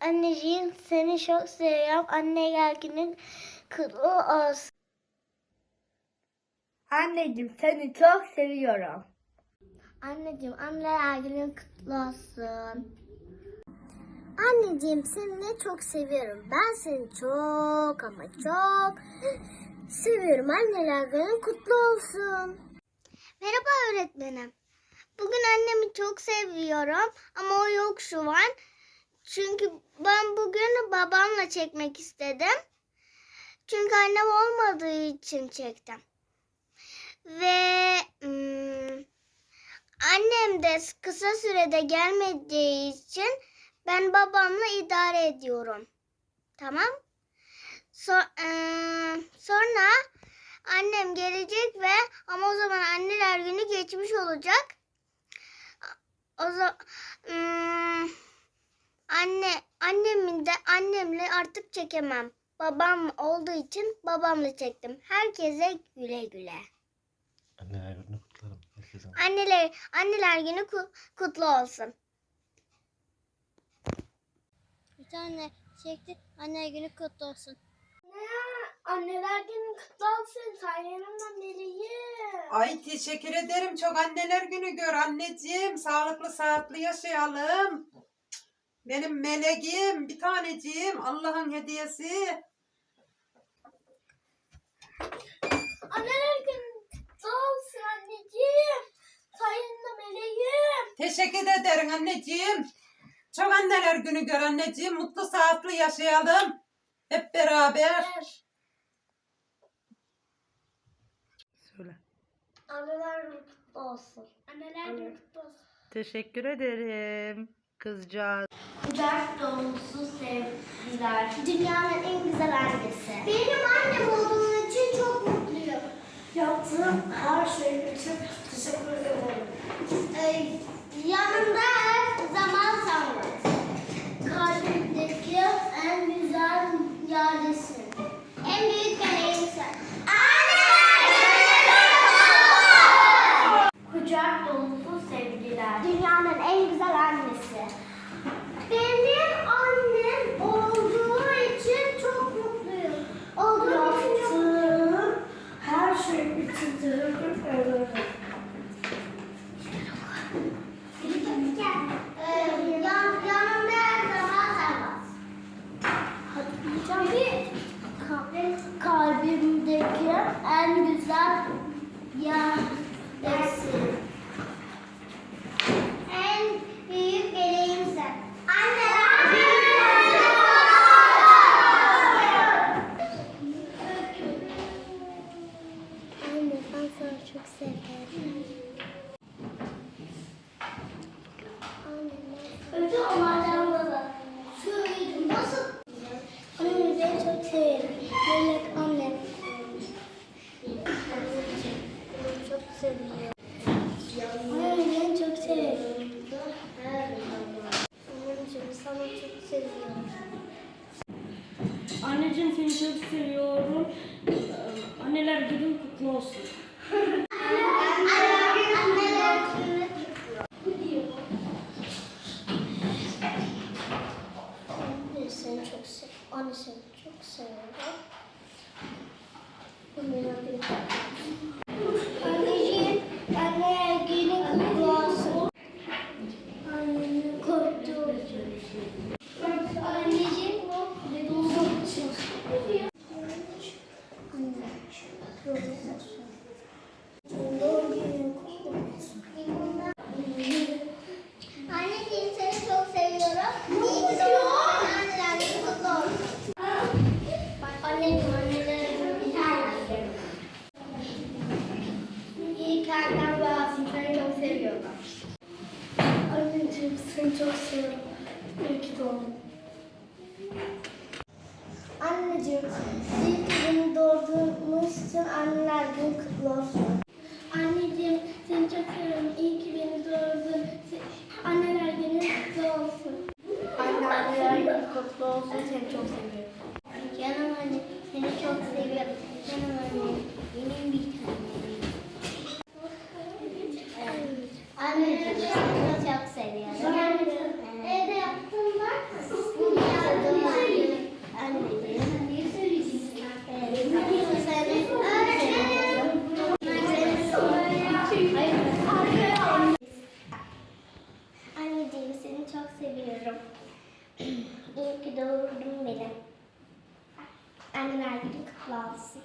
Anneciğim seni çok seviyorum. Anneler günün kutlu olsun. Anneciğim seni çok seviyorum. Anneciğim anneler günün kutlu olsun. Anneciğim seni çok seviyorum. Ben seni çok ama çok seviyorum. Anneler günün kutlu olsun. Merhaba öğretmenim. Bugün annemi çok seviyorum ama o yok şu an. Çünkü ben bugün babamla çekmek istedim. Çünkü annem olmadığı için çektim. Ve hmm, annem de kısa sürede gelmediği için ben babamla idare ediyorum. Tamam? So- eee, sonra annem gelecek ve ama o zaman anneler günü geçmiş olacak. O zaman anne annemin de annemle artık çekemem. Babam olduğu için babamla çektim. Herkese güle güle. Anneler gününü kutlarım. Herkesin. Anneler anneler günü ku- kutlu olsun. Bir tane çekti. Anneler günü kutlu olsun. Anneler günü kutlu olsun. Sayemden meleğim. Ay teşekkür ederim. Çok anneler günü gör anneciğim. Sağlıklı sağlıklı yaşayalım. Benim meleğim, bir taneciğim. Allah'ın hediyesi. Anneler günü kutlu olsun anneciğim. Sayemden meleğim. Teşekkür ederim anneciğim. Çok anneler günü gör anneciğim. Mutlu sağlıklı yaşayalım. Hep beraber. Söyle. Anneler günü kutlu olsun. Anneler günü kutlu olsun. Teşekkür ederim. Kızcağız. Kucak dolusu sevgiler. Dünyanın en güzel annesi. Benim annem olduğum için çok mutluyum. Yaptığım her şey için teşekkür ederim. Ee, yanımda her zaman sen varsın. Kalbimdeki en güzel yerdesin. En büyük meleğim sen. Kucak dolusu sevgiler. Dünyanın en güzel annesi. Benim annem olduğu için çok mutluyum. Olduğu için çok her şey için teşekkür ederim. Ee, yan, yanımda her zaman sen varsın. Kalbimdeki en güzel yerdesin. En büyük meleğim sen. Anneler Anne ben sana çok severim. Ödü onlardan baba. Söyledim nasıl? Annemi ben çok severim. Melek annem. Çok seviyorum. Annemi ben çok severim. Anneciğim sana çok seviyorum. Anneciğim seni çok seviyorum. Ee, Anneler günün kutlu olsun. Anne seni çok sev. Anne seni çok seviyorum. Anneler günü Anneciğim, anneler günü kutlu olsun. Annenin kutlu olsun. Anneciğim, ne olsun? Anne, kutlu olsun. Doğum günün kutlu olsun. Anneciğim seni çok seviyorum. İyi ki doğdun. Anneler günü kutlu olsun. Anneciğim anneler günü kutlu olsun. Ki annem varsın. Seni çok seviyorum. Anneciğim seni çok seviyorum. İyi ki doğdun. Anneciğim, iyi ki beni doğurduğunuz için anneler günü kutlu olsun. Anneciğim, seni çok seviyorum. İyi ki beni doğurdun. Anneler günü kutlu olsun. Anne, anneler günü kutlu olsun. Seni çok seviyorum. Canım anne, seni çok seviyorum. Canım anne, benim bir tanem. Anneciğim, seni çok seviyorum. Evde yaptım bak. İyi ki doğurdun beni. Anneler günü kutlu olsun.